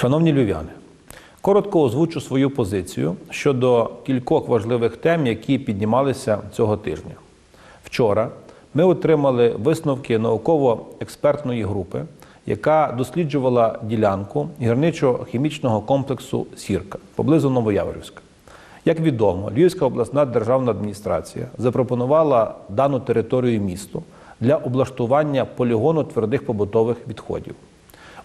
Шановні львів'яни, коротко озвучу свою позицію щодо кількох важливих тем, які піднімалися цього тижня. Вчора ми отримали висновки науково-експертної групи, яка досліджувала ділянку гірничо-хімічного комплексу Сірка поблизу Новояворівська. Як відомо, Львівська обласна державна адміністрація запропонувала дану територію місту для облаштування полігону твердих побутових відходів.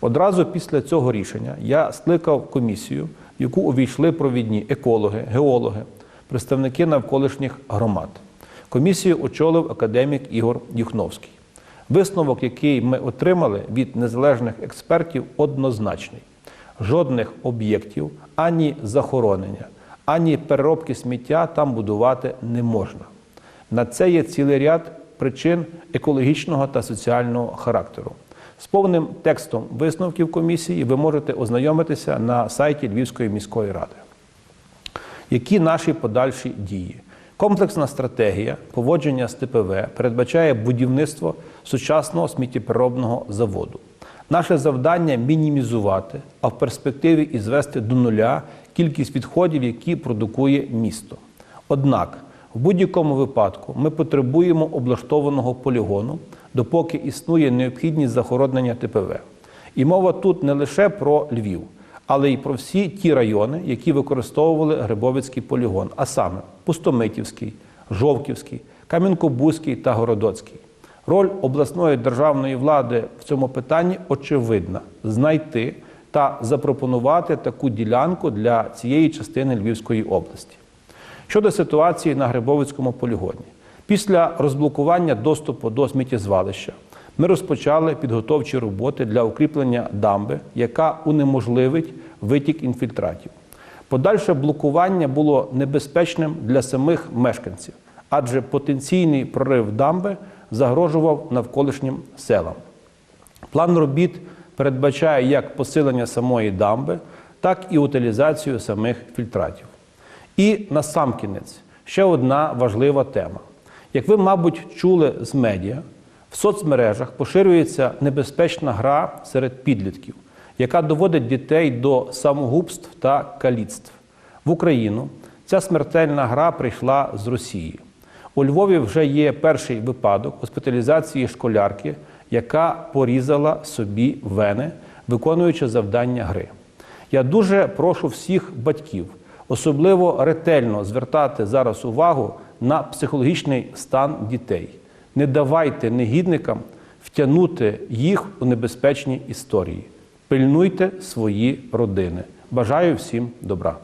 Одразу після цього рішення я скликав комісію, в яку увійшли провідні екологи, геологи, представники навколишніх громад. Комісію очолив академік Ігор Юхновський. Висновок, який ми отримали від незалежних експертів, однозначний: жодних об'єктів ані захоронення, ані переробки сміття там будувати не можна. На це є цілий ряд причин екологічного та соціального характеру. З повним текстом висновків комісії ви можете ознайомитися на сайті Львівської міської ради. Які наші подальші дії? Комплексна стратегія поводження з ТПВ передбачає будівництво сучасного сміттєпереробного заводу. Наше завдання мінімізувати, а в перспективі і звести до нуля кількість відходів, які продукує місто. Однак, в будь-якому випадку ми потребуємо облаштованого полігону, допоки існує необхідність захоронення ТПВ. І мова тут не лише про Львів, але й про всі ті райони, які використовували Грибовицький полігон, а саме Пустомитівський, Жовківський, Кам'янко-Бузький та Городоцький. Роль обласної державної влади в цьому питанні очевидна знайти та запропонувати таку ділянку для цієї частини Львівської області. Щодо ситуації на Грибовицькому полігоні, після розблокування доступу до сміттєзвалища ми розпочали підготовчі роботи для укріплення дамби, яка унеможливить витік інфільтратів. Подальше блокування було небезпечним для самих мешканців, адже потенційний прорив дамби загрожував навколишнім селам. План робіт передбачає як посилення самої дамби, так і утилізацію самих фільтратів. І насамкінець ще одна важлива тема. Як ви, мабуть, чули з медіа, в соцмережах поширюється небезпечна гра серед підлітків, яка доводить дітей до самогубств та каліцтв. В Україну ця смертельна гра прийшла з Росії. У Львові вже є перший випадок госпіталізації школярки, яка порізала собі вени, виконуючи завдання гри. Я дуже прошу всіх батьків особливо ретельно звертати зараз увагу на психологічний стан дітей. Не давайте негідникам втягнути їх у небезпечні історії. Пильнуйте свої родини. Бажаю всім добра.